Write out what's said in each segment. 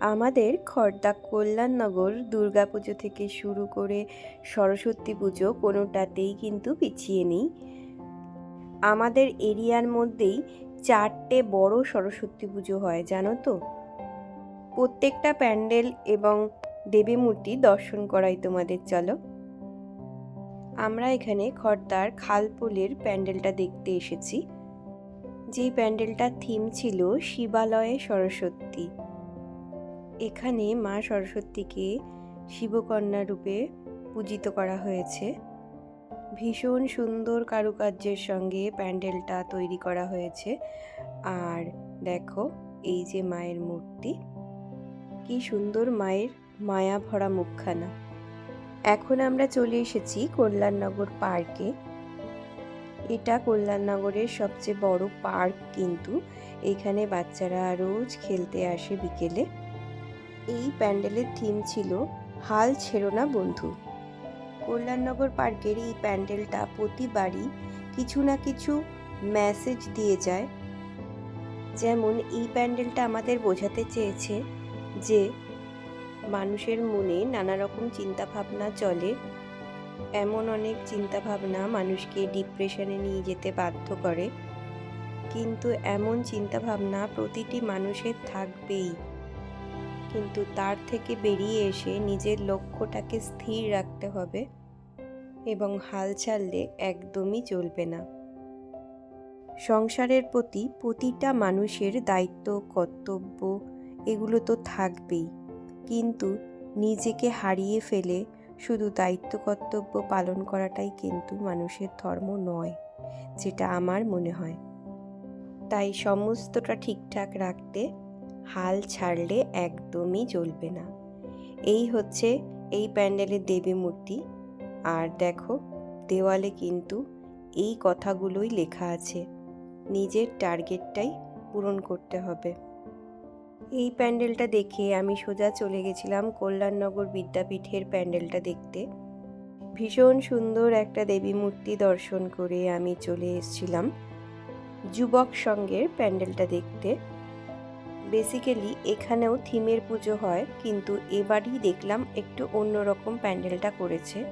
আমাদের খর্দা কল্যাণনগর দুর্গাপুজো থেকে শুরু করে সরস্বতী পুজো কোনোটাতেই কিন্তু পিছিয়ে নেই। আমাদের এরিয়ার মধ্যেই চারটে বড় সরস্বতী পুজো হয়, জানো তো? প্রত্যেকটা প্যান্ডেল এবং দেবী মূর্তি দর্শন করাই তোমাদের, চলো। আমরা এখানে খর্দার খালপোলের প্যান্ডেলটা দেখতে এসেছি। যেই প্যান্ডেলটার থিম ছিল শিবালয়ে সরস্বতী। এখানে মা সরস্বতীকে শিবকন্যা রূপে পূজিত করা হয়েছে। ভীষণ সুন্দর কারুকার্যের সঙ্গে প্যান্ডেলটা তৈরি করা হয়েছে। আর দেখো, এই যে মায়ের মূর্তি। কি সুন্দর মায়ের মায়া ভরা মুখখানা। এখন আমরা চলে এসেছি কল্যাণনগর পার্কে। এটা কল্যাণনগরের সবচেয়ে বড় পার্ক কিন্তু। এখানে বাচ্চারা রোজ খেলতে আসে বিকেলে। এই প্যান্ডেলের থিম ছিল, হাল ছেড়ো না বন্ধু। কল্যাণনগর পার্কের এই প্যান্ডেলটা প্রতিবারই কিছু না কিছু মেসেজ দিয়ে যায়। যেমন এই প্যান্ডেলটা আমাদের বোঝাতে চেয়েছে যে, মানুষের মনে নানা রকম চিন্তাভাবনা চলে। এমন অনেক চিন্তাভাবনা মানুষকে ডিপ্রেশনে নিয়ে যেতে বাধ্য করে। কিন্তু এমন চিন্তাভাবনা প্রতিটি মানুষের থাকবেই। কিন্তু তার থেকে বেরিয়ে এসে নিজের লক্ষ্যটাকে স্থির রাখতে হবে এবং হাল ছাড়লে একদমই চলবে না। সংসারের প্রতি প্রতিটা মানুষের দায়িত্ব, কর্তব্য এগুলো তো থাকবেই। কিন্তু নিজেকে হারিয়ে ফেলে শুধু দায়িত্ব, কর্তব্য পালন করাটাই কিন্তু মানুষের ধর্ম নয়, যেটা আমার মনে হয়। তাই সমস্তটা ঠিকঠাক রাখতে হাল ছাড়লে একদমই চলবে না। এই হচ্ছে এই প্যান্ডেলের দেবী মূর্তি। আর দেখো, দেওয়ালে কিন্তু এই কথাগুলোই লেখা আছে। নিজের টার্গেটটাই পূরণ করতে হবে। এই প্যান্ডেলটা দেখে আমি সোজা চলে গেছিলাম কল্যাণনগর বিদ্যাপীঠের প্যান্ডেলটা দেখতে। ভীষণ সুন্দর একটা দেবী মূর্তি দর্শন করে আমি চলে এসেছিলাম যুবক সঙ্গের প্যান্ডেলটা দেখতে। বেসিক্যালি এখানেও থিমের পুজো হয়, কিন্তু এবারই দেখলাম একটু অন্যরকম প্যান্ডেলটা করেছে।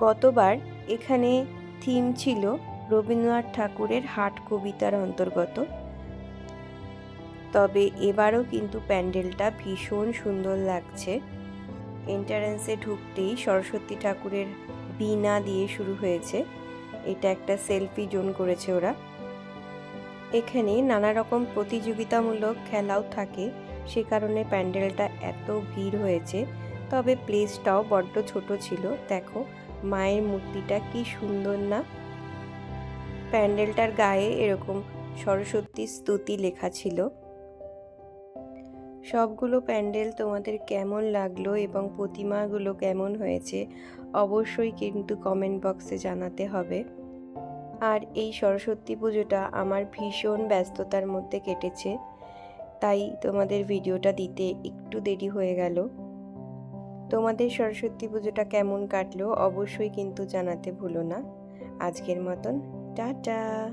গতবার এখানে থিম ছিল রবীন্দ্রনাথ ঠাকুরের হাট কবিতার অন্তর্গত। তবে এবারও কিন্তু প্যান্ডেলটা ভীষণ সুন্দর লাগছে। এন্টারেন্সে ঢুকতেই সরস্বতী ঠাকুরের বীণা দিয়ে শুরু হয়েছে। এটা একটা সেলফি জোন করেছে ওরা। এখানে নানা রকম প্রতিযোগিতামূলক খেলাও থাকে। সে কারণে প্যান্ডেলটা এত ভিড় হয়েছে। তবে প্লেসটাও বড্ড ছোট ছিল। দেখো, মায়ের মূর্তিটা কি সুন্দর না? প্যান্ডেলটার গায়ে এরকম সরস্বতী স্তুতি লেখা ছিল। সবগুলো প্যান্ডেল তোমাদের কেমন লাগল এবং প্রতিমাগুলো কেমন হয়েছে অবশ্যই কিন্তু কমেন্ট বক্সে জানাতে হবে। আর এই সরস্বতী পুজোটা আমার ভীষণ ব্যস্ততার মধ্যে কেটেছে, তাই তোমাদের ভিডিওটা দিতে একটু দেরি হয়ে গেল। তোমাদের সরস্বতী পুজোটা কেমন কাটলো অবশ্যই কিন্তু জানাতে ভুলো না। আজকের মতন, টাটা!